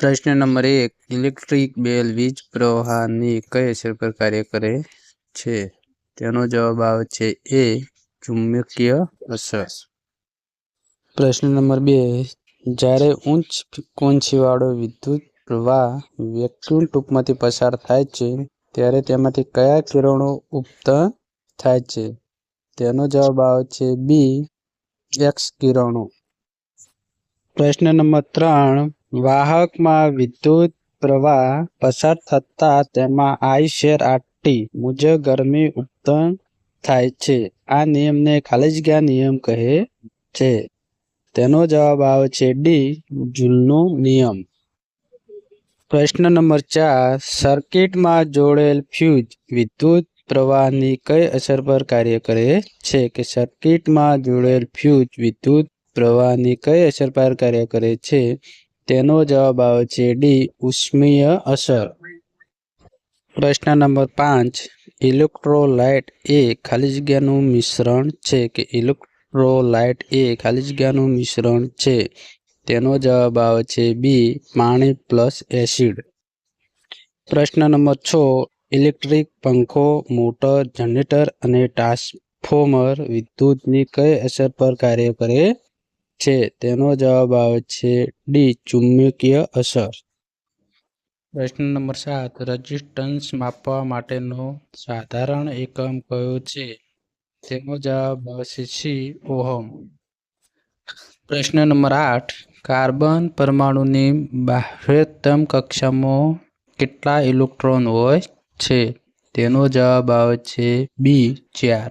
પ્રશ્ન નંબર એક, ઇલેક્ટ્રિક બેલ વીજ પ્રવાહની કઈ અસર પર કાર્ય કરે છે? તેનો જવાબ આવે છે એ, ચુંબકીય અસર. પ્રશ્ન નંબર બે, જ્યારે ઉચ્ચ ફ્રિકવન્સીવાળો વિદ્યુત પ્રવાહ વેક્યુમ ટૂંકમાંથી પસાર થાય છે, ત્યારે તેમાંથી કયા કિરણો ઉત્પન્ન થાય છે? તેનો જવાબ આવે છે બી, એક્સ કિરણો. પ્રશ્ન નંબર ત્રણ વાહકમાં વિદ્યુત પ્રવાહ પસાર થતા તેમાં આઈ શેર આટી મુજબ ગરમી ઉત્પન્ન થાય છે. આ નિયમને ખાલી નિયમ કહે છે. તેનો જવાબ આવે છે ડી. જૂલનો નિયમ. પ્રશ્ન નંબર ચાર. સર્કિટમાં જોડેલ ફ્યુઝ વિદ્યુત પ્રવાહની કઈ અસર પર કાર્ય કરે છે? કે સર્કિટમાં જોડેલ ફ્યુઝ વિદ્યુત પ્રવાહની કઈ અસર પર કાર્ય કરે છે? તેનો જવાબ આવે છે ડી, ઉષ્મીય અસર. પ્રશ્ન નંબર પાંચ, ઇલેક્ટ્રોલાઇટ એ ખાલી જગ્યાનું મિશ્રણ છે કે ઇલેક્ટ્રોલાઇટ એ ખાલી જગ્યાનું મિશ્રણ છે? તેનો જવાબ આવે છે બી, પાણી પ્લસ એસિડ. પ્રશ્ન નંબર છ, ઇલેક્ટ્રિક પંખો, મોટર, જનરેટર અને ટ્રાન્સફોર્મર વિદ્યુતની કઈ અસર પર કાર્ય કરે છે. તેનો જવાબ આવે છે ડી ચુંબકીય અસર. પ્રશ્ન નંબર સાત રજિસ્ટન્સ માપવા માટેનો સાધારણ એકમ કયો છે? તેનો જવાબ આવશે સી ઓહમ. પ્રશ્ન નંબર આઠ, કાર્બન પરમાણુની બાહ્યતમ કક્ષામાં કેટલા ઇલેક્ટ્રોન હોય છે? તેનો જવાબ આવે છે બી ચાર.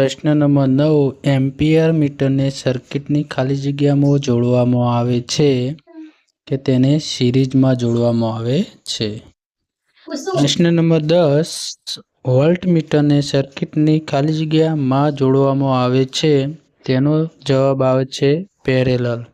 પ્રશ્ન નંબર નવ, એમ્પિયર મીટરને સર્કિટની ખાલી જગ્યામાં જોડવામાં આવે છે કે તેને સિરીઝમાં જોડવામાં આવે છે? પ્રશ્ન નંબર દસ, વોલ્ટ મીટરને સર્કિટની ખાલી જગ્યામાં જોડવામાં આવે છે? તેનો જવાબ આવે છે, પેરેલલ.